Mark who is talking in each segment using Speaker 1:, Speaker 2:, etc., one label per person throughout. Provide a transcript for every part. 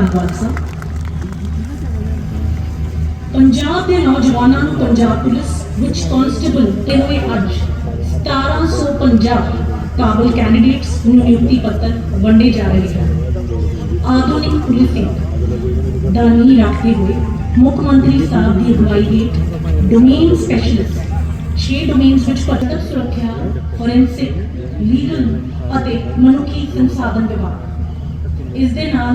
Speaker 1: ਧੰਨਵਾਦ ਸਰ ਪੰਜਾਬ ਦੇ ਨੌਜਵਾਨਾਂ ਨੂੰ ਪੰਜਾਬ ਪੁਲਿਸ ਵਿੱਚ ਕਾਂਸਟੇਬਲ ਤੇ ਹੋਏ ਅੱਜ 1750 ਕਾਬਲ ਕੈਂਡੀਡੇਟਸ ਨੂੰ ਨਿਯੁਕਤੀ ਪੱਤਰ ਵੰਡੇ ਜਾ ਰਹੇ ਹਨ। ਆਧੁਨਿਕ ਪੁਲਿਸਿੰਗ ਦਾ ਨੀਂਹ ਰੱਖਦੇ ਹੋਏ ਮੁੱਖ ਮੰਤਰੀ ਸਾਹਿਬ ਦੀ ਅਗਵਾਈ ਹੇਠ ਡੋਮੇਨ ਸਪੈਸ਼ਲਿਸਟ 6 ਡੋਮੇਨਸ ਵਿੱਚ ਪੱਤਰ ਸੁਰੱਖਿਆ ਫੋਰੈਂਸਿਕ ਲੀਗਲ ਅਤੇ ਮਨੁੱਖੀ ਸੰਸਾਧਨ ਵਿਭਾਗ। ਇਸ ਦੇ ਨਾਲ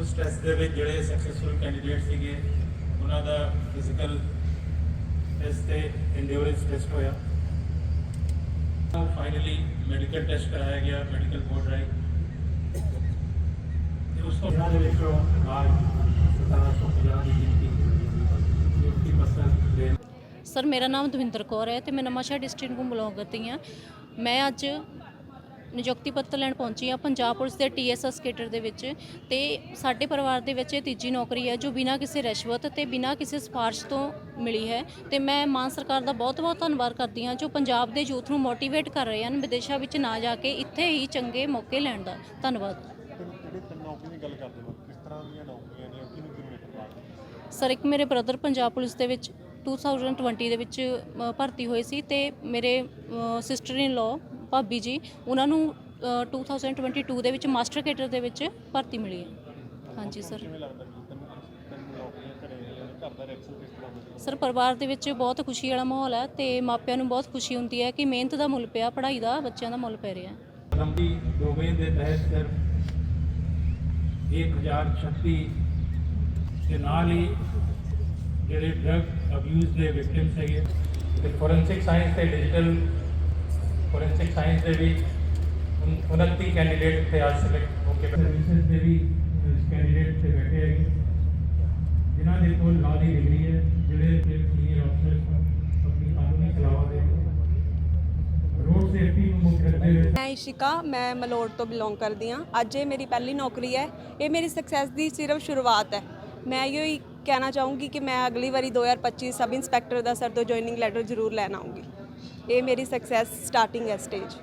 Speaker 2: ਉਸ ਟੈਸਟ ਦੇ ਵਿੱਚ ਜਿਹੜੇ ਸਕਸੈਸਫੁਲ ਕੈਂਡੀਡੇਟ ਸੀਗੇ, ਉਹਨਾਂ ਦਾ ਫਿਜ਼ੀਕਲ ਟੈਸਟ ਤੇ ਐਂਡਿਓਰੈਂਸ ਟੈਸਟ ਹੋਇਆ। ਫਾਈਨਲੀ ਮੈਡੀਕਲ ਟੈਸਟ ਕਰਾਇਆ ਗਿਆ ਮੈਡੀਕਲ ਬੋਰਡ ਰਾਹੀਂ। ਤੇ ਉਸ ਤੋਂ ਇਹਨਾਂ ਵਿੱਚੋਂ ਅੱਜ 1750 ਦੀ ਗਿਣਤੀ ਨਿਯੁਕਤੀ ਪੱਤਰ ਦੇਣ
Speaker 3: ਸਰ ਮੇਰਾ ਨਾਮ ਦਵਿੰਦਰ ਕੌਰ ਹੈ ਤੇ ਮੈਂ ਨਵਾਂਸ਼ਹਿਰ ਡਿਸਟ੍ਰਿਕਟ ਨੂੰ ਬਿਲੋਂਗ ਕਰਦੀ ਹਾਂ। ਮੈਂ ਅੱਜ ਨਿਯੁਕਤੀ ਪੱਤਰ ਲੈਣ ਪਹੁੰਚੀ ਹਾਂ ਪੰਜਾਬ ਪੁਲਿਸ ਦੇ ਟੀਐਸਐਸ ਕੇਟਰ ਦੇ ਵਿੱਚ ਤੇ ਸਾਡੇ ਪਰਿਵਾਰ ਦੇ ਵਿੱਚ ਇਹ ਤੀਜੀ ਨੌਕਰੀ ਹੈ ਜੋ ਬਿਨਾਂ ਕਿਸੇ ਰਿਸ਼ਵਤ ਤੇ ਬਿਨਾਂ ਕਿਸੇ ਸਿਫਾਰਿਸ਼ ਤੋਂ ਮਿਲੀ ਹੈ ਤੇ ਮੈਂ ਮਾਨ ਸਰਕਾਰ ਦਾ ਬਹੁਤ-ਬਹੁਤ ਧੰਨਵਾਦ ਕਰਦੀ ਹਾਂ ਜੋ ਪੰਜਾਬ ਦੇ ਯੂਥ ਨੂੰ ਮੋਟੀਵੇਟ ਕਰ ਰਹੇ ਹਨ ਵਿਦੇਸ਼ਾਂ ਵਿੱਚ ਨਾ ਜਾ ਕੇ ਇੱਥੇ ਹੀ ਚੰਗੇ ਮੌਕੇ ਲੈਣ ਦਾ ਧੰਨਵਾਦ।
Speaker 4: ਜਿਹੜੇ ਤਿੰਨ ਨੌਕਰੀ ਦੀ ਗੱਲ ਕਰਦੇ ਹੋ? ਕਿਸ ਤਰ੍ਹਾਂ ਦੀਆਂ ਨੌਕਰੀਆਂ ਨੇ? ਕਿਹਨੂੰ ਕਿਹਨੂੰ ਨੇ ਕਰਵਾ
Speaker 3: ਸਰ ਇੱਕ ਮੇਰੇ ਬ੍ਰਦਰ ਪੰਜਾਬ ਪੁਲਿਸ ਦੇ ਵਿੱਚ 2020 ਦੇ ਵਿੱਚ ਭਰਤੀ ਹੋਏ ਸੀ ਤੇ ਮੇਰੇ ਸਿਸਟਰ ਇਨ ਲਾ ਭਾਬੀ ਜੀ ਉਹਨਾਂ ਨੂੰ ਅ, 2022 ਦੇ ਵਿੱਚ ਮਾਸਟਰ ਕੇਡਰ ਦੇ ਵਿੱਚ ਭਰਤੀ ਮਿਲੀ ਹੈ। ਹਾਂਜੀ ਸਰ। ਸਰ ਪਰਿਵਾਰ ਦੇ ਵਿੱਚ ਬਹੁਤ ਖੁਸ਼ੀ ਵਾਲਾ ਮਾਹੌਲ ਹੈ ਤੇ ਮਾਪਿਆਂ ਨੂੰ ਬਹੁਤ ਖੁਸ਼ੀ ਹੁੰਦੀ ਹੈ ਕਿ ਮਿਹਨਤ ਦਾ ਮੁੱਲ ਪਿਆ ਪੜ੍ਹਾਈ ਦਾ ਬੱਚਿਆਂ ਦਾ ਮੁੱਲ ਪੈ ਰਿਹਾ ਹੈ।
Speaker 2: ਲੰਬੀ ਡੋਮੇਨ ਦੇ ਤਹਿਤ ਸਿਰਫ 1036 ਦੇ ਨਾਲ ਹੀ ਜਿਹੜੇ ਡਰਗ ਅਬਿਊਜ਼ ਦੇ ਵਿਕਟਿਮਸ ਹੈਗੇ ਤੇ ਫੋਰੈਂਸਿਕ ਸਾਇੰਸ ਤੇ ਡਿਜੀਟਲ ਫੋਰੈਂਸਿਕ ਸਾਇੰਸ ਦੇ ਵੀ ਉਨ- 29 ਕੈਂਡੀਡੇਟ ਇੱਥੇ ਅੱਜ ਸਿਲੈਕਟ ਹੋ ਕੇ ਸਰਵਿਸਿਜ਼ ਦੇ ਵੀ ਕੈਂਡੀਡੇਟ ਤੇ ਬੈਠੇ ਹੈਗੇ। ਜਿਨ੍ਹਾਂ ਦੇ ਕੋਲ ਲਾਅ ਦੀ ਡਿਗਰੀ ਹੈ ਜਿਹੜੇ ਸੀਨੀਅਰ ਅਫਸਰਸ ਆਪਣੀ ਕਾਨੂੰਨੀ ਸਲਾਹਾਂ ਦੇ ਰੋਡ ਸੇਫਟੀ ਨੂੰ ਮੁੱਖ ਰੱਖਦੇ ਹੋਏ
Speaker 5: ਮੈਂ ਇਸ਼ਿਕਾ ਮੈਂ ਮਲੋੜ ਤੋਂ ਬਿਲੋਂਗ ਕਰਦੀ ਹਾਂ। ਅੱਜ ਇਹ ਮੇਰੀ ਪਹਿਲੀ ਨੌਕਰੀ ਹੈ। ਇਹ ਮੇਰੀ ਸਕਸੈਸ ਦੀ ਸਿਰਫ ਸ਼ੁਰੂਆਤ ਹੈ। ਮੈਂ ਇਹੋ ਹੀ ਕਹਿਣਾ ਚਾਹੂੰਗੀ ਕਿ ਮੈਂ ਅਗਲੀ ਵਾਰੀ 2025 ਸਬ ਇੰਸਪੈਕਟਰ ਦਾ ਸਰ ਤੋਂ ਜੁਆਇਨਿੰਗ ਲੈਟਰ ਜ਼ਰੂਰ ਲੈਣ ਆਉਂਗੀ ਇਹ ਮੇਰੀ ਸਕਸੈਸ ਸਟਾਰਟਿੰਗ ਹੈ ਸਟੇਜ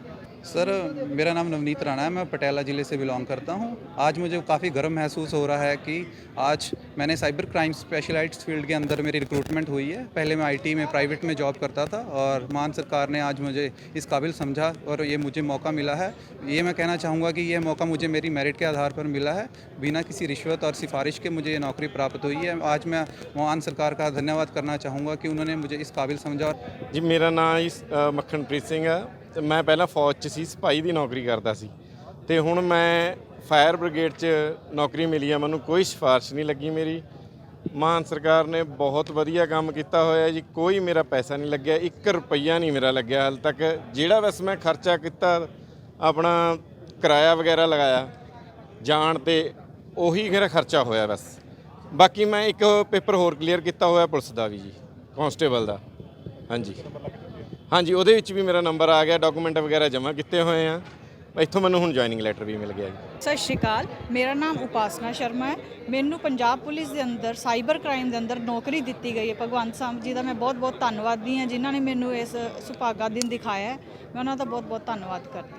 Speaker 6: सर, मेरा नाम नवनीत राणा है, मैं पटियाला ज़िले से बिलोंग करता हूँ। आज मुझे काफ़ी गर्व महसूस हो रहा है कि आज मैंने साइबर क्राइम स्पेशलाइट फ़ील्ड के अंदर मेरी रिक्रूटमेंट हुई है। पहले मैं आईटी में प्राइवेट में जॉब करता था और मान सरकार ने आज मुझे इस काबिल समझा और ये मुझे मौका मिला है। ये मैं कहना चाहूँगा कि यह मौका मुझे मेरी मेरिट के आधार पर मिला है। बिना किसी रिश्वत और सिफारिश के मुझे ये नौकरी प्राप्त हुई है। आज मैं मान सरकार का धन्यवाद करना चाहूँगा कि उन्होंने मुझे इस काबिल समझा।
Speaker 4: जी, मेरा नाम इस मक्खनप्रीत सिंह है। ਤੇ ਮੈਂ ਪਹਿਲਾਂ ਫੌਜ 'ਚ ਸੀ, ਸਿਪਾਹੀ ਦੀ ਨੌਕਰੀ ਕਰਦਾ ਸੀ। ਤੇ ਹੁਣ ਮੈਂ ਫਾਇਰ ਬ੍ਰਿਗੇਡ 'ਚ ਨੌਕਰੀ ਮਿਲੀ ਆ, ਮੈਨੂੰ ਕੋਈ ਸਿਫਾਰਿਸ਼ ਨਹੀਂ ਲੱਗੀ ਮੇਰੀ। ਮਾਨ ਸਰਕਾਰ ਨੇ ਬਹੁਤ ਵਧੀਆ ਕੰਮ ਕੀਤਾ ਹੋਇਆ ਜੀ, ਕੋਈ ਮੇਰਾ ਪੈਸਾ ਨਹੀਂ ਲੱਗਿਆ 1 ਰੁਪਈਆ ਨਹੀਂ ਮੇਰਾ ਲੱਗਿਆ ਹਾਲ ਤੱਕ। ਜਿਹੜਾ ਬਸ ਮੈਂ ਖਰਚਾ ਕੀਤਾ, ਆਪਣਾ ਕਿਰਾਇਆ ਵਗੈਰਾ ਲਗਾਇਆ, ਜਾਣ ਤੇ ਉਹੀ ਮੇਰਾ ਖਰਚਾ ਹੋਇਆ ਬਸ। ਬਾਕੀ ਮੈਂ ਇੱਕ ਪੇਪਰ ਹੋਰ ਕਲੀਅਰ ਕੀਤਾ ਹੋਇਆ ਪੁਲਿਸ ਦਾ ਵੀ ਜੀ ਕਾਂਸਟੇਬਲ ਦਾ। ਹਾਂਜੀ। ਹਾਂਜੀ, ਉਹਦੇ ਵਿੱਚ ਵੀ ਮੇਰਾ ਨੰਬਰ ਆ ਗਿਆ ਡਾਕੂਮੈਂਟ ਵਗੈਰਾ ਜਮ੍ਹਾਂ ਕੀਤੇ ਹੋਏ ਆ। ਇੱਥੋਂ ਮੈਨੂੰ ਹੁਣ ਜੁਆਇਨਿੰਗ ਲੈਟਰ ਵੀ ਮਿਲ ਗਿਆ ਜੀ।
Speaker 7: ਸਤਿ ਸ਼੍ਰੀ ਅਕਾਲ, ਮੇਰਾ ਨਾਮ ਉਪਾਸਨਾ ਸ਼ਰਮਾ ਹੈ। ਮੈਨੂੰ ਪੰਜਾਬ ਪੁਲਿਸ ਦੇ ਅੰਦਰ ਸਾਈਬਰ ਕ੍ਰਾਈਮ ਦੇ ਅੰਦਰ ਨੌਕਰੀ ਦਿੱਤੀ ਗਈ ਹੈ, ਭਗਵੰਤ ਸਾਹਿਬ ਜੀ ਦਾ ਮੈਂ ਬਹੁਤ ਬਹੁਤ ਧੰਨਵਾਦੀ ਹਾਂ, ਜਿਨ੍ਹਾਂ ਨੇ ਮੈਨੂੰ ਇਸ ਸੁਭਾਗਾ ਦਿਨ ਦਿਖਾਇਆ ਹੈ। ਮੈਂ ਉਹਨਾਂ ਦਾ ਬਹੁਤ ਬਹੁਤ ਧੰਨਵਾਦ ਕਰਦੀ ਹਾਂ।